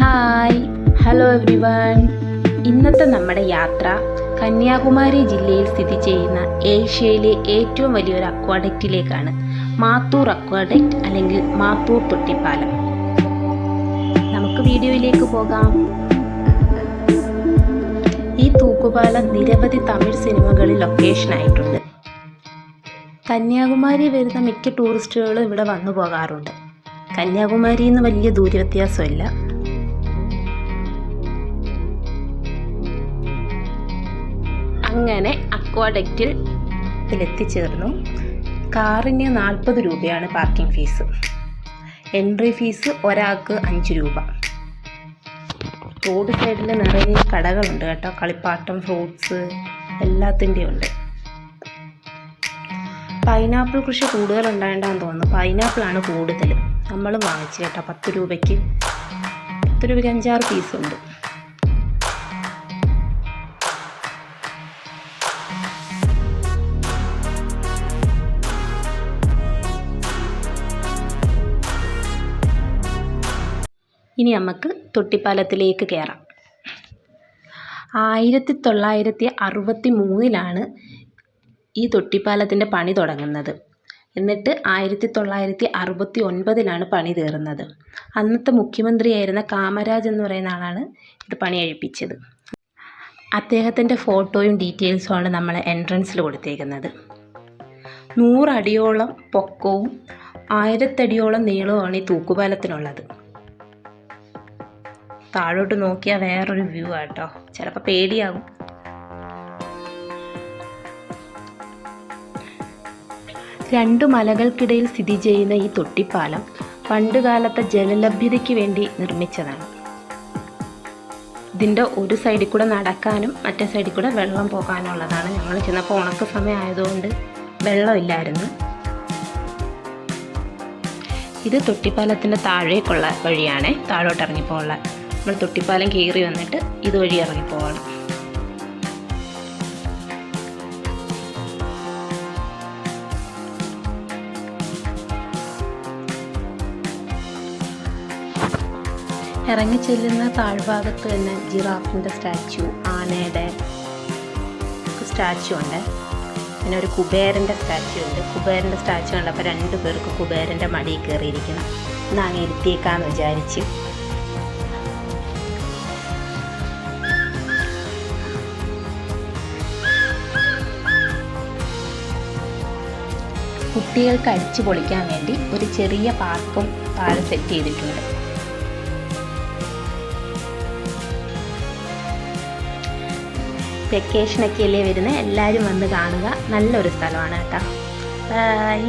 Hi hello every one ഇന്നത്തെ നമ്മുടെ യാത്ര കന്യാകുമാരി ജില്ലയിൽ സ്ഥിതി ചെയ്യുന്ന ഏഷ്യയിലെ ഏറ്റവും വലിയൊരു അക്വാഡക്റ്റിലേക്കാണ്. മാത്തൂർ അക്വാഡക്റ്റ് അല്ലെങ്കിൽ മാത്തൂർ തൊട്ടിപ്പാലം നമുക്ക് വീഡിയോയിലേക്ക് പോകാം. ഈ തൂക്കുപാലം നിരവധി തമിഴ് സിനിമകളിൽ ലൊക്കേഷൻ ആയിട്ടുണ്ട്. കന്യാകുമാരി വരുന്ന മിക്ക ടൂറിസ്റ്റുകളും ഇവിടെ വന്നു പോകാറുണ്ട്. കന്യാകുമാരി എന്ന് വലിയ ദൂരവ്യത്യാസമില്ല. അങ്ങനെ അക്വാഡക്റ്റിൽ എത്തിച്ചേർന്നു. കാറിന് നാൽപ്പത് രൂപയാണ് പാർക്കിംഗ് ഫീസ്. എൻട്രി ഫീസ് ഒരാൾക്ക് അഞ്ച് രൂപ. റോഡ് സൈഡിൽ നിറയെ കടകളുണ്ട് കേട്ടോ. കളിപ്പാട്ടം ഫ്രൂട്ട്സ് എല്ലാത്തിന്റെയും ഉണ്ട്. പൈനാപ്പിൾ കൃഷി കൂടുതൽ ഉണ്ടാകേണ്ടെന്ന് തോന്നുന്നു. പൈനാപ്പിളാണ് കൂടുതൽ നമ്മൾ വാങ്ങിച്ചു കേട്ടോ പത്ത് രൂപയ്ക്ക്. പത്ത് രൂപയ്ക്ക് അഞ്ചാറ് പീസുണ്ട് ഇനി നമുക്ക് തൊട്ടിപ്പാലത്തിലേക്ക് കയറാം ആയിരത്തി തൊള്ളായിരത്തി അറുപത്തി മൂന്നിലാണ് ഈ തൊട്ടിപ്പാലത്തിന്റെ പണി തുടങ്ങുന്നത്. എന്നിട്ട് ആയിരത്തി തൊള്ളായിരത്തി അറുപത്തി ഒൻപതിലാണ് പണി തീർന്നത്. അന്നത്തെ മുഖ്യമന്ത്രിയായിരുന്ന കാമരാജ് എന്ന് പറയുന്ന ആളാണ് ഇത് പണി കഴിപ്പിച്ചത്. അദ്ദേഹത്തിന്റെ ഫോട്ടോയും ഡീറ്റെയിൽസുമാണ് നമ്മൾ എൻട്രൻസിൽ കൊടുത്തേക്കുന്നത്. നൂറടിയോളം പൊക്കവും ആയിരത്തടിയോളം നീളവുമാണ് ഈ തൂക്കുപാലത്തിനുള്ളത്. താഴോട്ട് നോക്കിയാൽ വേറൊരു വ്യൂ ആട്ടോ. ചിലപ്പോൾ പേടിയാകും രണ്ടു മലകൾക്കിടയിൽ സ്ഥിതി ചെയ്യുന്ന ഈ തൊട്ടിപ്പാലം പണ്ടുകാലത്തെ ജലലഭ്യതയ്ക്ക് വേണ്ടി നിർമ്മിച്ചതാണ്. ഇതിന്റെ ഒരു സൈഡിൽ കൂടെ നടക്കാനും മറ്റേ സൈഡിൽ കൂടെ വെള്ളം പോകാനുള്ളതാണ്. ഞങ്ങൾ ചെന്നപ്പോൾ ഉണക്ക സമയമായതുകൊണ്ട് വെള്ളമില്ലായിരുന്നു. ഇത് തൊട്ടിപ്പാലത്തിന്റെ താഴേക്കുള്ള വഴിയാണ്. താഴോട്ട് ഇറങ്ങിപ്പോകാനുള്ള. നമ്മൾ തൊട്ടിപ്പാലം കയറി വന്നിട്ട് ഇതുവഴി ഇറങ്ങിപ്പോകണം ഇറങ്ങി ചെല്ലുന്ന താഴ്ഭാഗത്ത് തന്നെ ജിറാഫിന്റെ സ്റ്റാച്ചു ആനയുടെ സ്റ്റാച്ചു ഉണ്ട്. പിന്നെ ഒരു കുബേരന്റെ സ്റ്റാച്ചു ഉണ്ട്. കുബേരന്റെ സ്റ്റാച്ചു കണ്ടപ്പോൾ രണ്ട് പേർക്ക് കുബേരന്റെ മടിയിൽ കയറിയിരിക്കണം. എന്നാണ് ഇരുത്തിയേക്കാന്ന് വിചാരിച്ച്. കുട്ടികൾക്ക് അടിച്ചു പൊളിക്കാൻ വേണ്ടി ഒരു ചെറിയ പാർക്കും താഴെ സെറ്റ് ചെയ്തിട്ടുണ്ട്. വെക്കേഷനൊക്കെ അല്ലേ വരുന്നത് എല്ലാവരും വന്ന് കാണുക. നല്ലൊരു സ്ഥലമാണ് കേട്ടോ. ബൈ